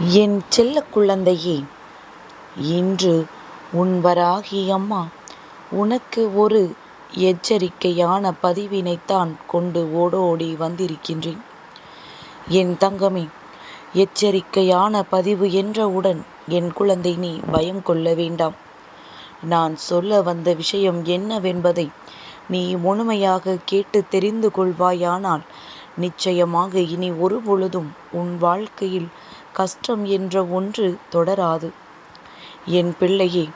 என் செல்ல குழந்தையே இன்று உன்வராகி அம்மா உனக்கு ஒரு எச்சரிக்கையான பதிவினைத்தான் கொண்டு ஓடோடி வந்திருக்கின்றேன். என் தங்கமே எச்சரிக்கையான பதிவு என்றவுடன் என் குழந்தை நீ பயம் கொள்ள வேண்டாம். நான் சொல்ல வந்த விஷயம் என்னவென்பதை நீ முழுமையாக கேட்டு தெரிந்து கொள்வாயானால் நிச்சயமாக இனி ஒருபொழுதும் உன் வாழ்க்கையில் கஷ்டம் என்ற ஒன்று தொடராது. என் பிள்ளையே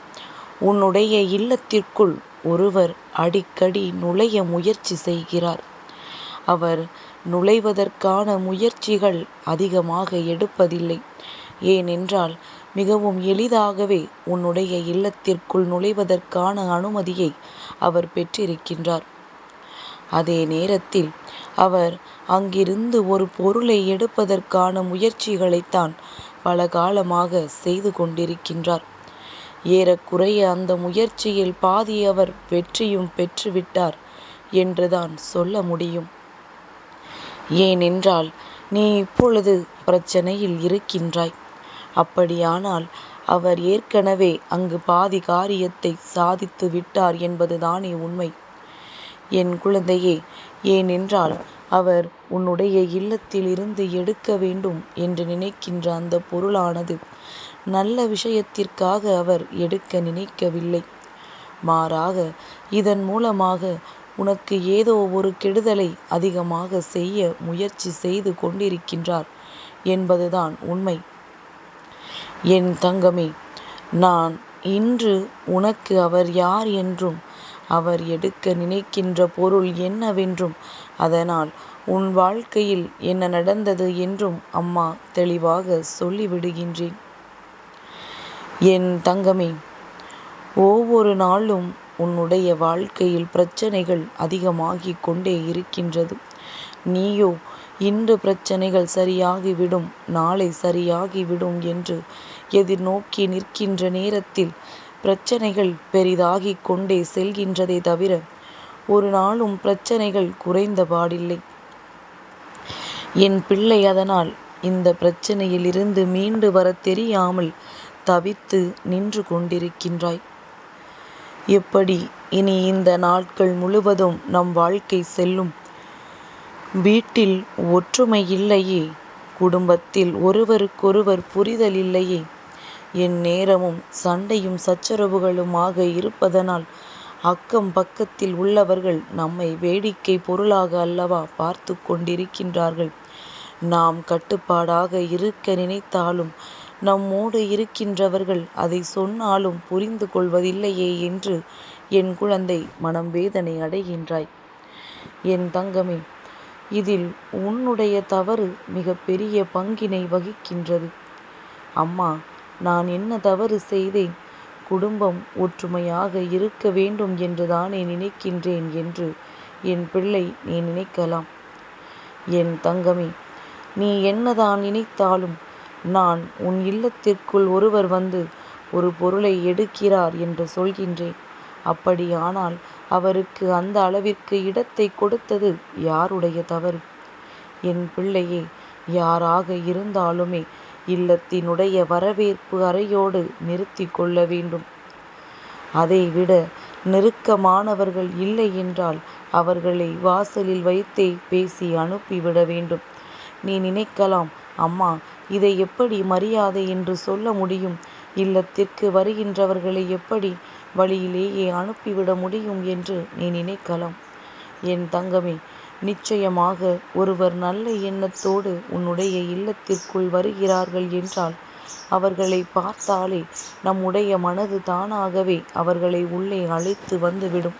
உன்னுடைய இல்லத்திற்குள் ஒருவர் அடிக்கடி நுழைய முயற்சி செய்கிறார். அவர் நுழைவதற்கான முயற்சிகள் அதிகமாக எடுப்பதில்லை. ஏனென்றால் மிகவும் எளிதாகவே உன்னுடைய இல்லத்திற்குள் நுழைவதற்கான அனுமதியை அவர் பெற்றிருக்கின்றார். அதே நேரத்தில் அவர் அங்கிருந்து ஒரு பொருளை எடுப்பதற்கான முயற்சிகளைத்தான் பல காலமாக செய்து கொண்டிருக்கின்றார். ஏறக்குறைய அந்த முயற்சியில் பாதி அவர் வெற்றியும் பெற்றுவிட்டார் என்றுதான் சொல்ல முடியும். ஏனென்றால் நீ இப்பொழுது பிரச்சனையில் இருக்கின்றாய். அப்படியானால் அவர் ஏற்கனவே அங்கு பாதி காரியத்தை சாதித்து விட்டார் என்பதுதானே உண்மை. என் குழந்தையே ஏனென்றால் அவர் உன்னுடைய இல்லத்தில் இருந்து எடுக்க வேண்டும் என்று நினைக்கின்ற அந்த பொருளானது. நல்ல விஷயத்திற்காக அவர் எடுக்க நினைக்கவில்லை. மாறாக இதன் மூலமாக உனக்கு ஏதோ ஒரு கெடுதலை அதிகமாக செய்ய முயற்சி செய்து கொண்டிருக்கின்றார் என்பதுதான் உண்மை. என் தங்கமே நான் இன்று உனக்கு அவர் யார் என்றும் அவர் எடுக்க நினைக்கின்ற பொருள் என்னவென்றும் அதனால் உன் வாழ்க்கையில் என்ன நடந்தது என்றும் அம்மா தெளிவாக சொல்லிவிடுகின்றேன். என் தங்கமே ஒவ்வொரு நாளும் உன்னுடைய வாழ்க்கையில் பிரச்சனைகள் அதிகமாகி கொண்டே இருக்கின்றது. நீயோ இன்று பிரச்சனைகள் சரியாகிவிடும் நாளை சரியாகிவிடும் என்று எதிர்நோக்கி நிற்கின்ற நேரத்தில் பிரச்சனைகள் பெரிதாகி கொண்டே செல்கின்றதே தவிர ஒரு நாளும் பிரச்சனைகள் குறைந்த பாடில்லை. என் பிள்ளை அதனால் இந்த பிரச்சனையிலிருந்து மீண்டு வர தெரியாமல் தவித்து நின்று கொண்டிருக்கின்றாய். எப்படி இனி இந்த நாட்கள் முழுவதும் நம் வாழ்க்கை செல்லும்? வீட்டில் ஒற்றுமை இல்லையே குடும்பத்தில் ஒருவருக்கொருவர் புரிதல் இல்லையே என் நேரமும் சண்டையும் சச்சரவுகளுமாக இருப்பதனால் அக்கம் பக்கத்தில் உள்ளவர்கள் நம்மை வேடிக்கை பொருளாக அல்லவா பார்த்து கொண்டிருக்கின்றார்கள். நாம் கட்டுப்பாடாக இருக்க நினைத்தாலும் நம்மோடு இருக்கின்றவர்கள் அதை சொன்னாலும் புரிந்து கொள்வதில்லையே என்று என் குழந்தை மனம் வேதனை அடைகின்றாய். என் தங்கமே இதில் உன்னுடைய தவறு மிக பெரிய பங்கினை வகிக்கின்றது. அம்மா நான் என்ன தவறு செய்தேன்? குடும்பம் ஒற்றுமையாக இருக்க வேண்டும் என்றுதானே நினைக்கின்றேன் என்று என் பிள்ளை நீ நினைக்கலாம். என் தங்கமே நீ என்னதான் நினைத்தாலும் நான் உன் இல்லத்திற்குள் ஒருவர் வந்து ஒரு பொருளை எடுக்கிறார் என்று சொல்கின்றேன். அப்படியானால் அவருக்கு அந்த அளவிற்கு இடத்தை கொடுத்தது யாருடைய தவறு? என் பிள்ளையே யாராக இருந்தாலுமே இல்லத்தினுடைய வரவேற்பு அறையோடு நிறுத்தி கொள்ள வேண்டும். அதைவிட நெருக்கமானவர்கள் இல்லை என்றால் அவர்களை வாசலில் வைத்தே பேசி அனுப்பிவிட வேண்டும். நீ நினைக்கலாம் அம்மா இதை எப்படி மரியாதை என்று சொல்ல முடியும்? இல்லத்திற்கு வருகின்றவர்களை எப்படி வழியிலேயே அனுப்பிவிட முடியும் என்று நீ நினைக்கலாம்? என் தங்கமே நிச்சயமாக ஒருவர் நல்ல எண்ணத்தோடு உன்னுடைய இல்லத்திற்குள் வருகிறார்கள் என்றால் அவர்களை பார்த்தாலே நம்முடைய மனது தானாகவே அவர்களை உள்ளே அழைத்து வந்துவிடும்.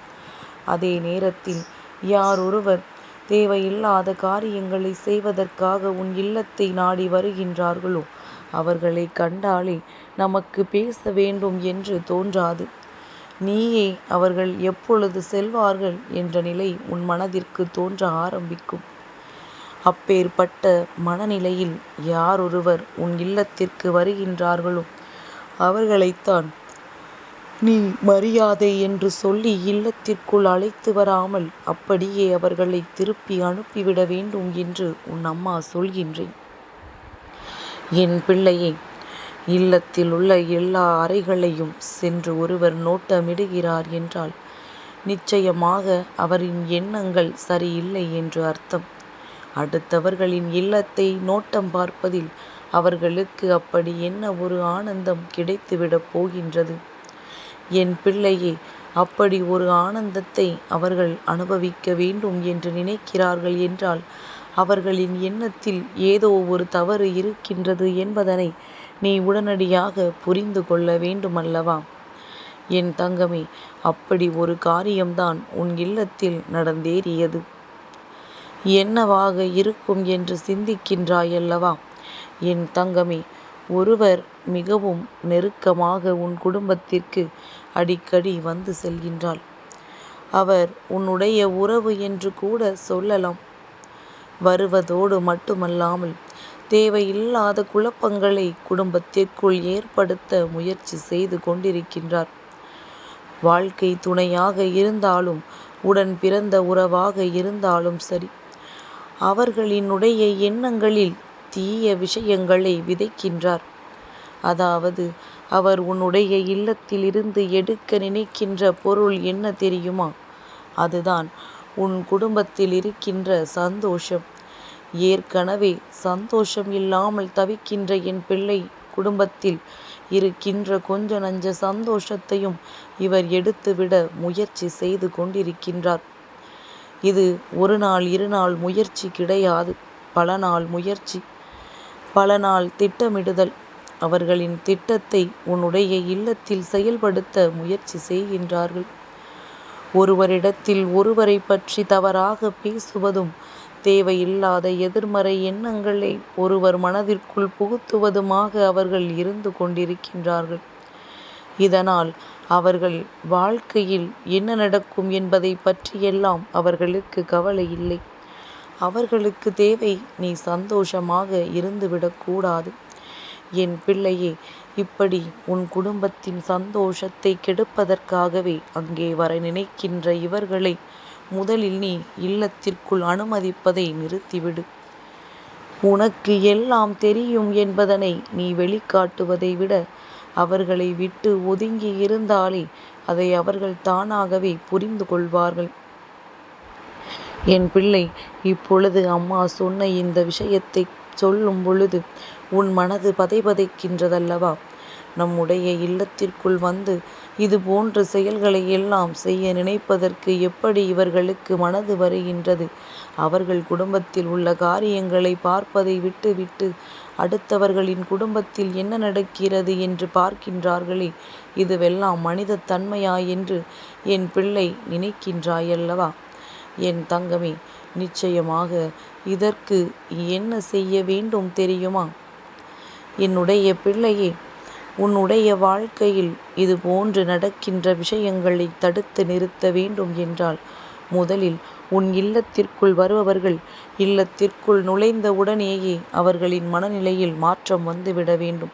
அதே நேரத்தில் யார் ஒருவர் தேவையில்லாத காரியங்களை செய்வதற்காக உன் இல்லத்தை நாடி வருகின்றார்களோ அவர்களை கண்டாலே நமக்கு பேச வேண்டும் என்று தோன்றாது. நீயே அவர்கள் எப்பொழுது செல்வார்கள் என்ற நிலை உன் மனதிற்கு தோன்ற ஆரம்பிக்கும். அப்பேற்பட்ட மனநிலையில் யாரொருவர் உன் இல்லத்திற்கு வருகின்றார்களோ அவர்களைத்தான் நீ மரியாதை என்று சொல்லி இல்லத்திற்குள் அழைத்து வராமல் அப்படியே அவர்களை திருப்பி அனுப்பிவிட வேண்டும் என்று உன் அம்மா சொல்கின்றேன். என் பிள்ளையை இல்லத்தில் உள்ள எல்லா அறைகளையும் சென்று ஒருவர் நோட்டமிடுகிறார் என்றால் நிச்சயமாக அவரின் எண்ணங்கள் சரியில்லை என்று அர்த்தம். அடுத்தவர்களின் இல்லத்தை நோட்டம் பார்ப்பதில் அவர்களுக்கு அப்படி என்ன ஒரு ஆனந்தம் கிடைத்துவிடப் போகின்றது? என் பிள்ளையே அப்படி ஒரு ஆனந்தத்தை அவர்கள் அனுபவிக்க வேண்டும் என்று நினைக்கிறார்கள் என்றால் அவர்களின் எண்ணத்தில் ஏதோ ஒரு தவறு இருக்கின்றது என்பதனை நீ உடனடியாக புரிந்து கொள்ள வேண்டுமல்லவா? என் தங்கமே அப்படி ஒரு காரியம்தான் உன் இல்லத்தில் நடந்தேறியது. என்னவாக இருக்கும் என்று சிந்திக்கின்றாயல்லவா? என் தங்கமே ஒருவர் மிகவும் நெருக்கமாக உன் குடும்பத்திற்கு அடிக்கடி வந்து செல்கின்றாள் அவர் உன்னுடைய உறவு என்று கூட சொல்லலாம். வருவதோடு மட்டுமல்லாமல் தேவையில்லாத குழப்பங்களை குடும்பத்திற்குள் ஏற்படுத்த முயற்சி செய்து கொண்டிருக்கின்றார். வாழ்க்கை துணையாக இருந்தாலும் உடன் பிறந்த உறவாக இருந்தாலும் சரி அவர்களினுடைய எண்ணங்களில் தீய விஷயங்களை விதைக்கின்றார். அதாவது அவர் உன்னுடைய இல்லத்திலிருந்து எடுக்க நினைக்கின்ற பொருள் என்ன தெரியுமா? அதுதான் உன் குடும்பத்தில் இருக்கின்ற சந்தோஷம். ஏற்கனவே சந்தோஷம் இல்லாமல் தவிக்கின்ற என் பிள்ளை குடும்பத்தில் இருக்கின்ற கொஞ்ச நஞ்ச சந்தோஷத்தையும் இவர் எடுத்துவிட முயற்சி செய்து கொண்டிருக்கின்றார். இது ஒரு நாள் இரு நாள் முயற்சி கிடையாது. பல நாள் முயற்சி. பல நாள் திட்டமிடுதல். அவர்களின் திட்டத்தை உன்னுடைய இல்லத்தில் செயல்படுத்த முயற்சி செய்கின்றார்கள். ஒருவரிடத்தில் ஒருவரை பற்றி தவறாக பேசுவதும் தேவையில்லாத எதிர்மறை எண்ணங்களை ஒருவர் மனதிற்குள் புகுத்துவதுமாக அவர்கள் இருந்து கொண்டிருக்கின்றார்கள். இதனால் அவர்கள் வாழ்க்கையில் என்ன நடக்கும் என்பதை பற்றியெல்லாம் அவர்களுக்கு கவலை இல்லை. அவர்களுக்கு தேவை நீ சந்தோஷமாக இருந்துவிடக்கூடாது என் பிள்ளையே இப்படி உன் குடும்பத்தின் சந்தோஷத்தை கெடுப்பதற்காகவே அங்கே வர நினைக்கின்ற இவர்களை முதலில் நீ இல்லத்திற்குள் அனுமதிப்பதை நிறுத்திவிடு. உனக்கு எல்லாம் தெரியும் என்பதனை நீ வெளிக்காட்டுவதை விட அவர்களை விட்டு ஒதுங்கி இருந்தாலே அதை அவர்கள் தானாகவே புரிந்து கொள்வார்கள். என் பிள்ளை இப்பொழுது அம்மா சொன்ன இந்த விஷயத்தைச் சொல்லும் பொழுது உன் மனது பதைபதைக்கின்றதல்லவா? நம்முடைய இல்லத்திற்குள் வந்து இது போன்ற செயல்களை எல்லாம் செய்ய நினைப்பதற்கு எப்படி இவர்களுக்கு மனது வருகின்றது? அவர்கள் குடும்பத்தில் உள்ள காரியங்களை பார்ப்பதை விட்டுவிட்டு அடுத்தவர்களின் குடும்பத்தில் என்ன நடக்கிறது என்று பார்க்கின்றார்களே இதுவெல்லாம் மனித தன்மையா என்று என் பிள்ளை நினைக்கின்றாயல்லவா? என் தங்கமே நிச்சயமாக இதற்கு என்ன செய்ய வேண்டும் தெரியுமா? என்னுடைய பிள்ளையே உன்னுடைய வாழ்க்கையில் இது போன்று நடக்கின்ற விஷயங்களை தடுத்து நிறுத்த வேண்டும் என்றால் முதலில் உன் இல்லத்திற்குள் வருபவர்கள் இல்லத்திற்குள் நுழைந்த உடனேயே அவர்களின் மனநிலையில் மாற்றம் வந்துவிட வேண்டும்.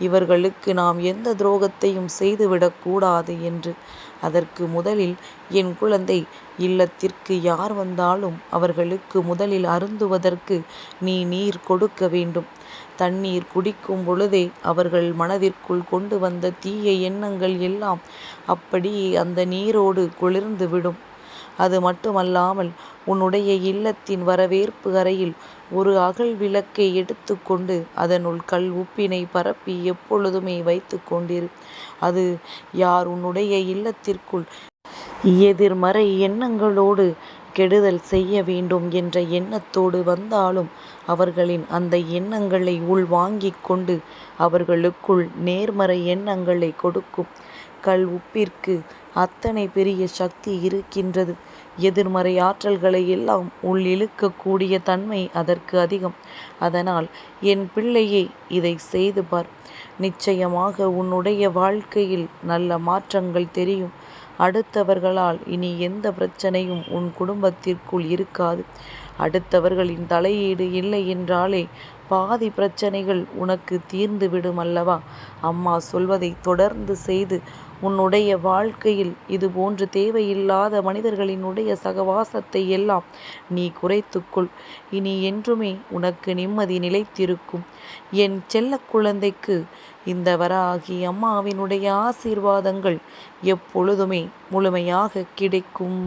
இவர்களுக்கு நாம் எந்த துரோகத்தையும் செய்துவிடக் கூடாது என்று. அதற்கு முதலில் என் குழந்தை இல்லத்திற்கு யார் வந்தாலும் அவர்களுக்கு முதலில் அருந்துவதற்கு நீ நீர் கொடுக்க வேண்டும். தண்ணீர் குடிக்கும் பொழுதே அவர்கள் மனதிற்குள் கொண்டு வந்த தீய எண்ணங்கள் எல்லாம் அப்படியே அந்த நீரோடு குளிர்ந்து விடும். அது மட்டுமல்லாமல் உன்னுடைய இல்லத்தின் வரவேற்பு அறையில் ஒரு அகல் விளக்கை எடுத்துக்கொண்டு அதனுள் கல் உப்பினை பரப்பி எப்பொழுதுமே வைத்து கொண்டிரு. அது யார் உன்னுடைய இல்லத்திற்குள் எதிர்மறை எண்ணங்களோடு கெடுதல் செய்ய வேண்டும் என்ற எண்ணத்தோடு வந்தாலும் அவர்களின் அந்த எண்ணங்களை உள்வாங்கிக் கொண்டு அவர்களுக்குள் நேர்மறை எண்ணங்களை கொடுக்கும். கல் உப்பிற்கு அத்தனை பெரிய சக்தி இருக்கின்றது. எதிர்மறை ஆற்றல்களை எல்லாம் உள் இழுக்கக்கூடிய தன்மை அதற்கு அதிகம். அதனால் என் பிள்ளையே இதை செய்து பார். நிச்சயமாக உன்னுடைய வாழ்க்கையில் நல்ல மாற்றங்கள் தெரியும். அடுத்தவர்களால் இனி எந்த பிரச்சனையும் உன் குடும்பத்திற்குள் இருக்காது. அடுத்தவர்களின் தலையீடு இல்லை என்றாலே பாதி பிரச்சனைகள் உனக்கு தீர்ந்துவிடும் அல்லவா? அம்மா சொல்வதை தொடர்ந்து செய்து உன்னுடைய வாழ்க்கையில் இது போன்று தேவையில்லாத மனிதர்களினுடைய சகவாசத்தை எல்லாம் நீ குறைத்துக்கொள். இனி என்றுமே உனக்கு நிம்மதி நிலைத்திருக்கும். என் செல்ல குழந்தைக்கு இந்த வராகி அம்மாவினுடைய ஆசீர்வாதங்கள் எப்பொழுதுமே முழுமையாக கிடைக்கும்.